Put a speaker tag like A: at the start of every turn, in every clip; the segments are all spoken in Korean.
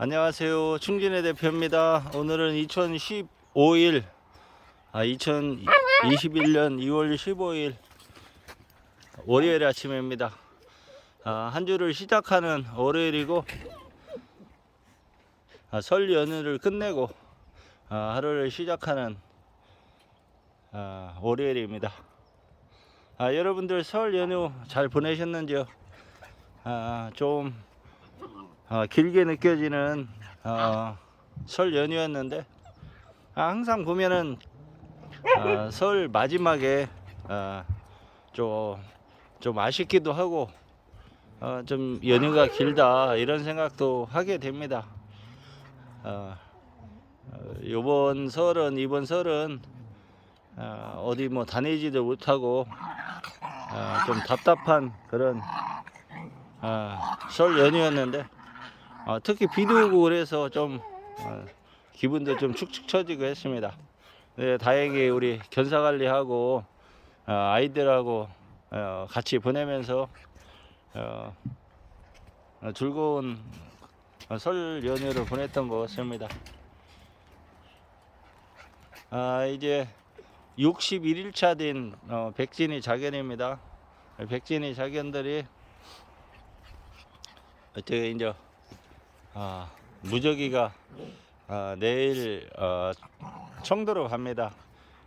A: 안녕하세요. 충진의 대표입니다. 오늘은 2015일, 아, 2021년 2월 15일 월요일 아침입니다. 아, 한 주를 시작하는 월요일이고, 아, 설 연휴를 끝내고, 아, 하루를 시작하는 아, 월요일입니다. 아, 여러분들 설 연휴 잘 보내셨는지요? 아, 좀 어, 길게 느껴지는 어, 설 연휴였는데 아, 항상 보면은 어, 설 마지막에 어, 좀, 좀 아쉽기도 하고 어, 좀 연휴가 길다 이런 생각도 하게 됩니다. 어, 어, 이번 설은 이번 설은 어, 어디 뭐 다니지도 못하고 어, 좀 답답한 그런 어, 설 연휴였는데 어, 특히 비도 오고 그래서 좀 어, 기분도 좀 축축 처지고 했습니다. 네, 다행히 우리 견사 관리하고 어, 아이들하고 어, 같이 보내면서 어, 어, 즐거운 어, 설 연휴를 보냈던 것 같습니다. 아, 이제 61일차 된 어, 백진이 자견입니다. 백진이 자견들이 어떻게 이제 아, 무저기가 아, 내일 어, 청도로 갑니다.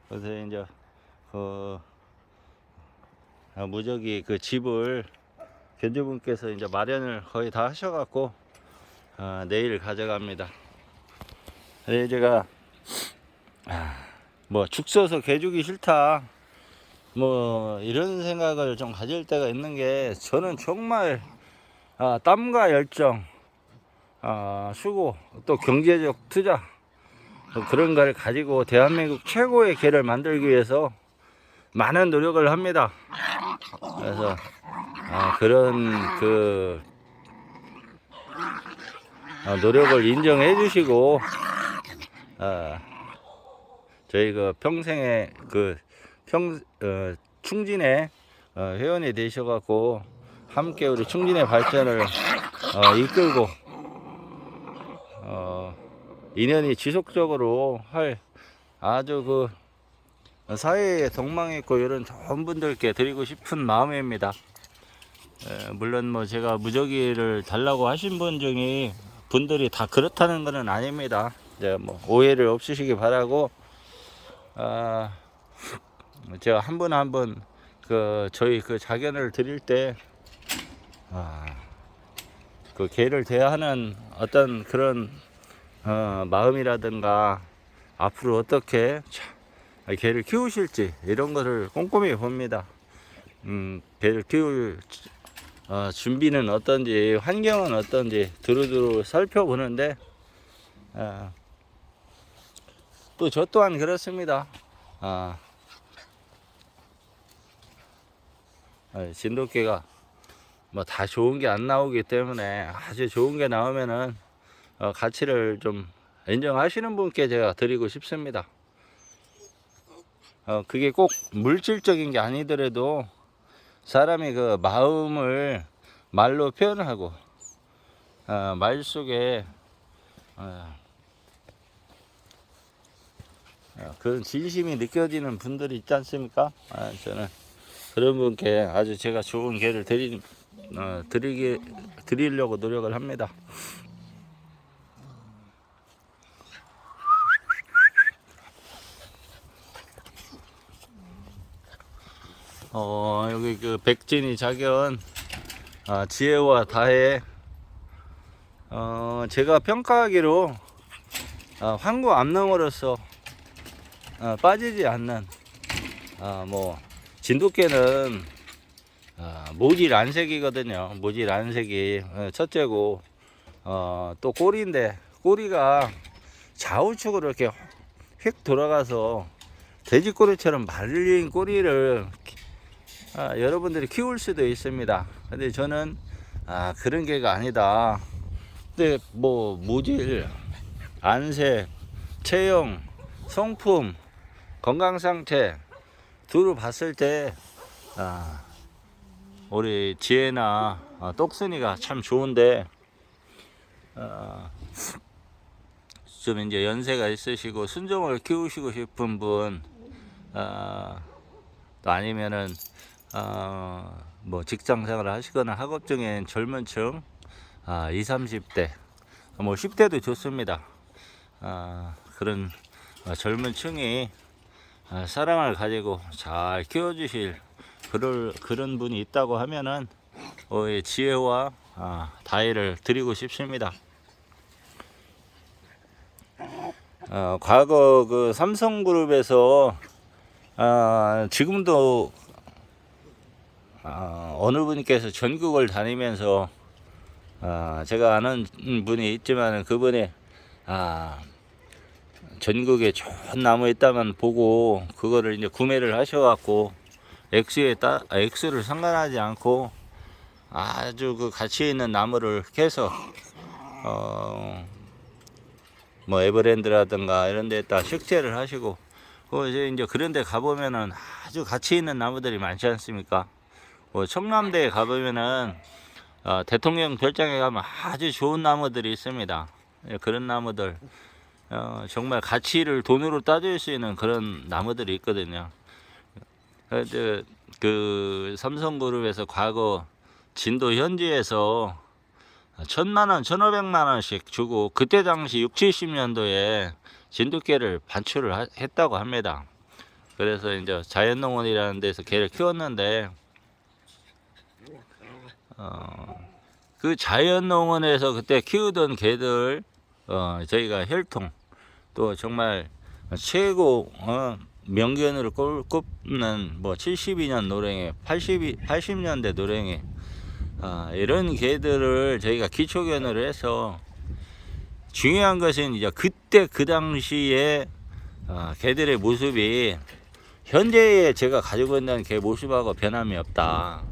A: 그래서 이제 그 아, 무저기 그 집을 견주분께서 이제 마련을 거의 다 하셔갖고 아, 내일 가져갑니다. 그래서 제가 아, 뭐죽 써서 개주기 싫다. 뭐 이런 생각을 좀 가질 때가 있는 게 저는 정말 아, 땀과 열정 아, 수고, 또 경제적 투자, 또 그런 거를 가지고 대한민국 최고의 개를 만들기 위해서 많은 노력을 합니다. 그래서, 아, 그런 그, 아, 노력을 인정해 주시고, 아, 저희 그 평생에 그 평, 어, 충진의 어, 회원이 되셔갖고, 함께 우리 충진의 발전을 어, 이끌고, 어, 인연이 지속적으로 할 아주 그 사회에 동망 있고 이런 좋은 분들께 드리고 싶은 마음입니다. 에, 물론 뭐 제가 무저기를 달라고 하신 분 중에 분들이 다 그렇다는 것은 아닙니다. 이제 뭐 오해를 없으시기 바라고 아, 제가 한 분 한 분 그 저희 그 자견을 드릴 때 아, 그 개를 대하는 어떤 그런 어, 마음이라든가 앞으로 어떻게 차- 개를 키우실지 이런 것을 꼼꼼히 봅니다. 음, 개를 키울 어, 준비는 어떤지 환경은 어떤지 두루두루 살펴보는데 어, 또저 또한 그렇습니다. 아, 어, 진돗개가 뭐 다 좋은 게 안 나오기 때문에 아주 좋은 게 나오면은 어, 가치를 좀 인정하시는 분께 제가 드리고 싶습니다. 어, 그게 꼭 물질적인 게 아니더라도 사람이 그 마음을 말로 표현하고 어, 말 속에 어, 어, 그런 진심이 느껴지는 분들이 있지 않습니까? 아, 저는 그런 분께 아주 제가 좋은 개를 드리, 어, 드리기, 드리려고 노력을 합니다. 어, 여기 그 백진이 자견, 아, 지혜와 다혜, 어, 제가 평가하기로, 아, 황구 암농으로서, 어, 빠지지 않는, 아, 뭐, 진돗개는, 아, 모질 안색이거든요. 모질 안색이 어, 첫째고, 어, 또 꼬리인데, 꼬리가 좌우측으로 이렇게 휙 돌아가서, 돼지 꼬리처럼 말린 꼬리를 아, 여러분들이 키울 수도 있습니다. 근데 저는 아, 그런 개가 아니다. 근데 뭐 무질, 안색, 체형, 성품, 건강 상태 두루 봤을 때 아, 우리 지혜나 아, 똑순이가 참 좋은데 어, 좀 이제 연세가 있으시고 순종을 키우시고 싶은 분, 어, 또 아니면은 어, 뭐 직장 생활을 하시거나 학업 중인 젊은 층, 아, 20, 30대, 뭐 10대도 좋습니다. 아, 그런 어, 젊은 층이 아, 사랑을 가지고 잘 키워주실 그럴 그런 분이 있다고 하면은 어, 예, 지혜와 아, 다혜를 드리고 싶습니다. 어, 과거 그 삼성그룹에서 아, 지금도 아, 어느 분께서 전국을 다니면서 아, 제가 아는 분이 있지만 그분이 아, 전국에 좋은 나무 있다면 보고 그거를 이제 구매를 하셔갖고 액수에 따 아, 액수를 상관하지 않고 아주 그 가치 있는 나무를 캐서 어, 뭐 에버랜드라든가 이런 데다 식재를 하시고 그 이제 이제 그런 데 가보면은 아주 가치 있는 나무들이 많지 않습니까? 뭐 청남대에 가보면은 어, 대통령 별장에 가면 아주 좋은 나무들이 있습니다. 예, 그런 나무들 어, 정말 가치를 돈으로 따질 수 있는 그런 나무들이 있거든요. 그런데 그 삼성그룹에서 과거 진도 현지에서 천만 원, 천오백만 원씩 주고 그때 당시 6, 70년도에 진돗개를 반출을 하- 했다고 합니다. 그래서 이제 자연농원이라는 데서 개를 키웠는데 어, 그 자연농원에서 그때 키우던 개들 어, 저희가 혈통 또 정말 최고 어, 명견으로 꼽- 꼽는 뭐 72년 노랭이 80, 80년대 노랭이 아, 이런 개들을 저희가 기초견으로 해서 중요한 것은 이제 그때 그 당시에 아, 개들의 모습이 현재의 제가 가지고 있는 개 모습하고 변함이 없다.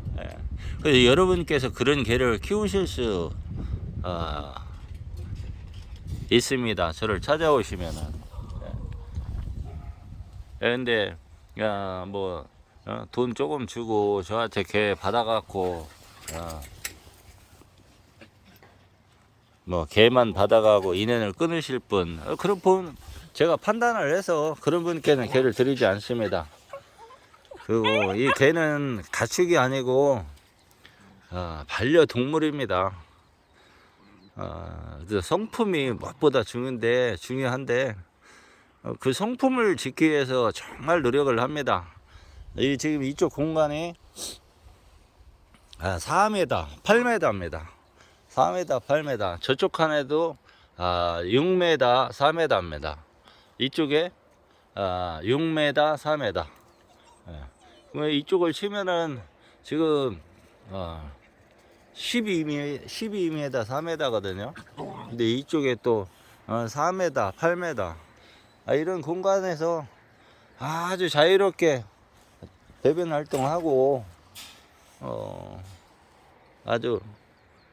A: 예. 그래서 여러분께서 그런 개를 키우실 수 어, 있습니다. 저를 찾아오시면은. 예, 근데 야, 뭐, 어, 돈 조금 주고 저한테 개 받아갖고 어, 뭐 개만 받아가고 인연을 끊으실 분 어, 그런 분 제가 판단을 해서 그런 분께는 개를 드리지 않습니다. 그리고 이 개는 가축이 아니고 어, 반려동물입니다. 어, 성품이 무엇보다 중요한데 중요한데 어, 그 성품을 지키기 위해서 정말 노력을 합니다. 이 지금 이쪽 공간이 아, 4m, 8m입니다. 4m, 8m. 저쪽 칸에도 아, 6m, 4m입니다. 이쪽에 아, 6m, 4m. 예. 이쪽을 치면은 지금 어, 12m, 12m, 4m거든요. 근데 이쪽에 또 어, 4m, 8m. 아, 이런 공간에서 아주 자유롭게 배변 활동하고 어, 아주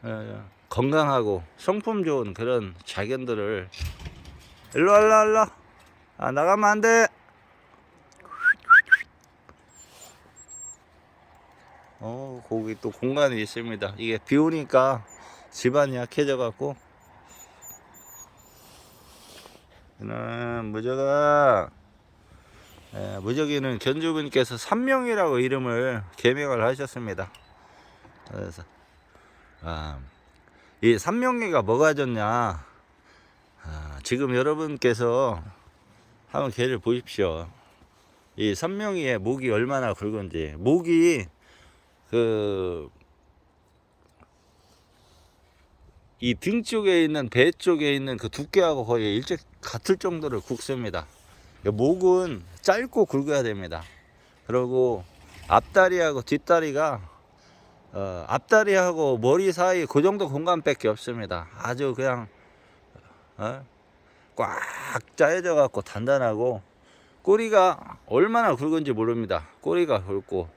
A: 어, 건강하고 성품 좋은 그런 자견들을 일로 와, 일로 와, 일로 와. 아, 나가면 안 돼. 어, 거기 또 공간이 있습니다. 이게 비 오니까 집안이 약해져 갖고 는 무저가 예, 무적이는 견주분께서 삼명이라고 이름을 개명을 하셨습니다. 그래서 아, 이 삼명이가 뭐가 좋냐? 아, 지금 여러분께서 한번 개를 보십시오. 이 삼명이의 목이 얼마나 굵은지 목이 그 이등 쪽에 있는 배 쪽에 있는 그 두께하고 거의 일제 같을 정도로 굵습니다. 목은 짧고 굵어야 됩니다. 그리고 앞다리하고 뒷다리가 어, 앞다리하고 머리 사이 그 정도 공간밖에 없습니다. 아주 그냥 어? 꽉 짜여져 갖고 단단하고 꼬리가 얼마나 굵은지 모릅니다. 꼬리가 굵고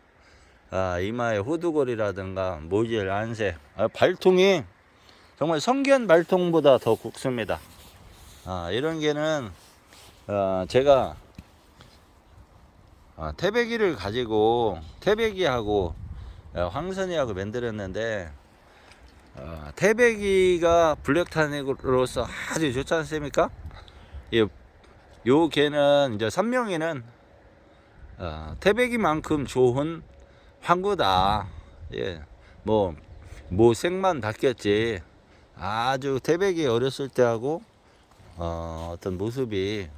A: 아, 이마에 호두골이라든가 모질 안새 아, 발통이 정말 성견 발통보다 더 굵습니다. 아, 이런 개는 어, 제가 아, 태백이를 가지고 태백이하고 어, 황선이하고 만들었는데 어, 태백이가 블랙타닉으로서 아주 좋지 않습니까? 예, 요 개는 이제 삼명이는 어, 태백이만큼 좋은 황구다. 예, 뭐, 뭐 색만 바뀌었지. 아주 태백이 어렸을 때하고 어, 어떤 모습이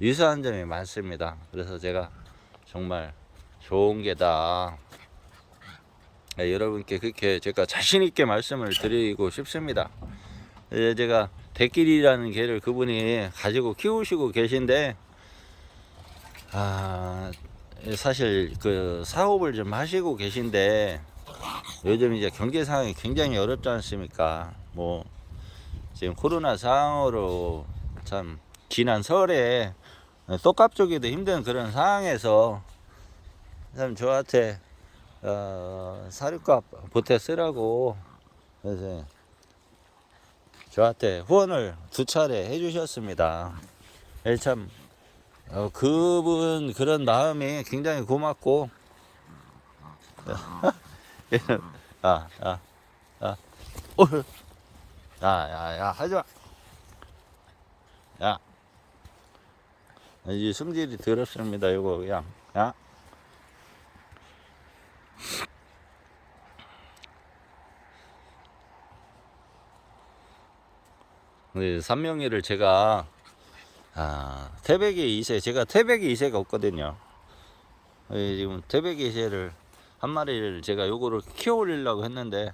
A: 유사한 점이 많습니다. 그래서 제가 정말 좋은 게다. 예, 여러분께 그렇게 제가 자신 있게 말씀을 드리고 싶습니다. 예, 제가 대길이라는 개를 그분이 가지고 키우시고 계신데 아 사실 그 사업을 좀 하시고 계신데 요즘 이제 경제 상황이 굉장히 어렵지 않습니까? 뭐 지금 코로나 상황으로 참 지난 설에 떡값 쪽에도 힘든 그런 상황에서 참 저한테 어, 사료값 보태 쓰라고 그래서 저한테 후원을 두 차례 해주셨습니다. 예, 참 어, 그분 그런 마음이 굉장히 고맙고 아, 아, 아, 어, 야, 야, 야, 하지 마. 야, 이 성질이 더럽습니다. 이거 그냥, 야. 네, 삼명이를 제가 아, 태백이 2세 제가 태백이 2세가 없거든요. 예, 지금 태백이 2세를 한 마리를 제가 요거를 키워 올리려고 했는데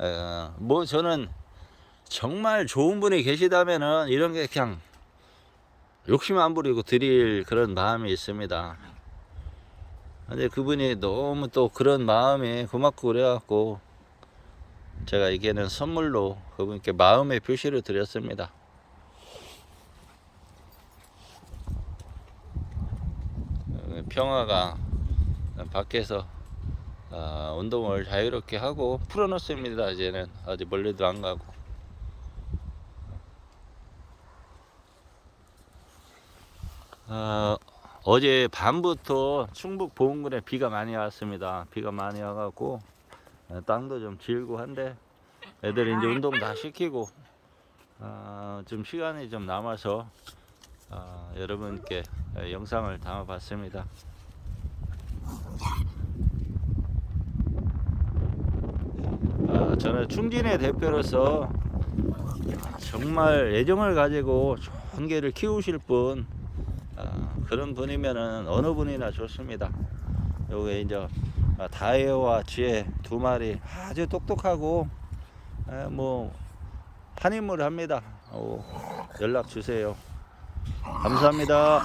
A: 에, 뭐 저는 정말 좋은 분이 계시다면은 이런 게 그냥 욕심 안 부리고 드릴 그런 마음이 있습니다. 근데 그분이 너무 또 그런 마음이 고맙고 그래갖고 제가 이게는 선물로 그분께 마음의 표시를 드렸습니다. 어, 평화가 밖에서 아, 운동을 자유롭게 하고 풀어놓습니다. 이제는 어디 멀리도 안 가고. 어, 어제 밤부터 충북 보은군에 비가 많이 왔습니다. 비가 많이 와갖고 어, 땅도 좀 질고 한데 애들이 이제 운동 다 시키고 어, 좀 시간이 좀 남아서 어, 여러분께 어, 영상을 담아봤습니다. 어, 저는 충진의 대표로서 정말 애정을 가지고 좋은 개를 키우실 분 어, 그런 분이면은 어느 분이나 좋습니다. 요게 이제 어, 다이어와 쥐에 두 마리 아주 똑똑하고 에, 뭐 한인물 합니다. 오, 연락 주세요. 감사합니다.